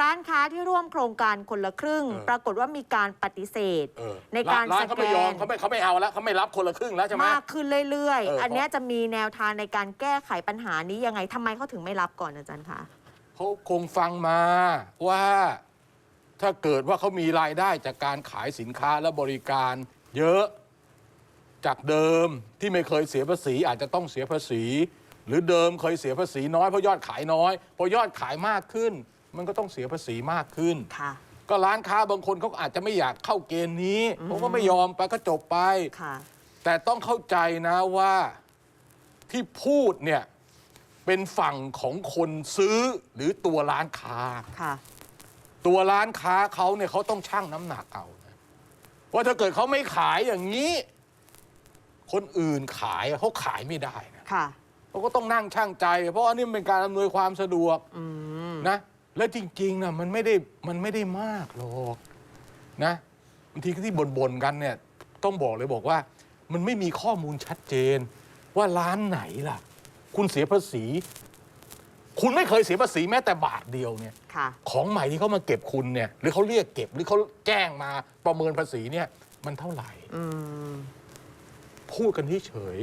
ร้านค้าที่ร่วมโครงการคนละครึ่ง เออ ปรากฏว่ามีการปฏิเสธ เออในการร้านสเขาแกไม่ยอมน เขาไม่เขาไม่เอาแล้วเขาไม่รับคนละครึ่งแล้วใช่ไหม มากขึ้นเรื่อยเออๆ อัอันเนี้ยจะมีแนวทางในการแก้ไขปัญหานี้ยังไงทำไมเขาถึงไม่รับก่อนอาจารย์คะ เขาคงฟังมาว่าถ้าเกิดว่าเขามีรายได้จากการขายสินค้าและบริการเยอะจากเดิมที่ไม่เคยเสียภาษีอาจจะต้องเสียภาษี หรือเดิมเคยเสียภาษีน้อยเพราะยอดขายน้อยพอยอดขายมากขึ้น มันก็ต้องเสียภาษีมากขึ้น ค่ะ ก็ร้านค้าบางคนเขาอาจจะไม่อยากเข้าเกณฑ์นี้เขาก็ไม่ยอมไปก็จบไป ค่ะ แต่ต้องเข้าใจนะว่าที่พูดเนี่ยเป็นฝั่งของคนซื้อหรือตัวร้านค้า ค่ะ ตัวร้านค้าเขาเนี่ยเขาต้องชั่งน้ำหนักเอานะว่าถ้าเกิดเขาไม่ขายอย่างนี้ คนอื่นขายเขาขายไม่ได้นะค่ะ เขาก็ต้องนั่งชั่งใจ เพราะอันนี้มันเป็นการอำนวยความสะดวกอืมนะ และจริงๆนะมันไม่ได้มันไม่ได้มากหรอกนะบางทีที่บ่นๆกันเนี่ยต้องบอกเลยบอกว่า มันไม่มีข้อมูลชัดเจน ว่าร้านไหนล่ะ คุณเสียภาษี คุณไม่เคยเสียภาษีแม้แต่บาทเดียวเนี่ย ค่ะ ของใหม่ที่เขามาเก็บคุณเนี่ย หรือเขาเรียกเก็บหรือเขาแจ้งมาประเมินภาษีเนี่ย มันเท่าไหร่ อืม พูดกันเฉย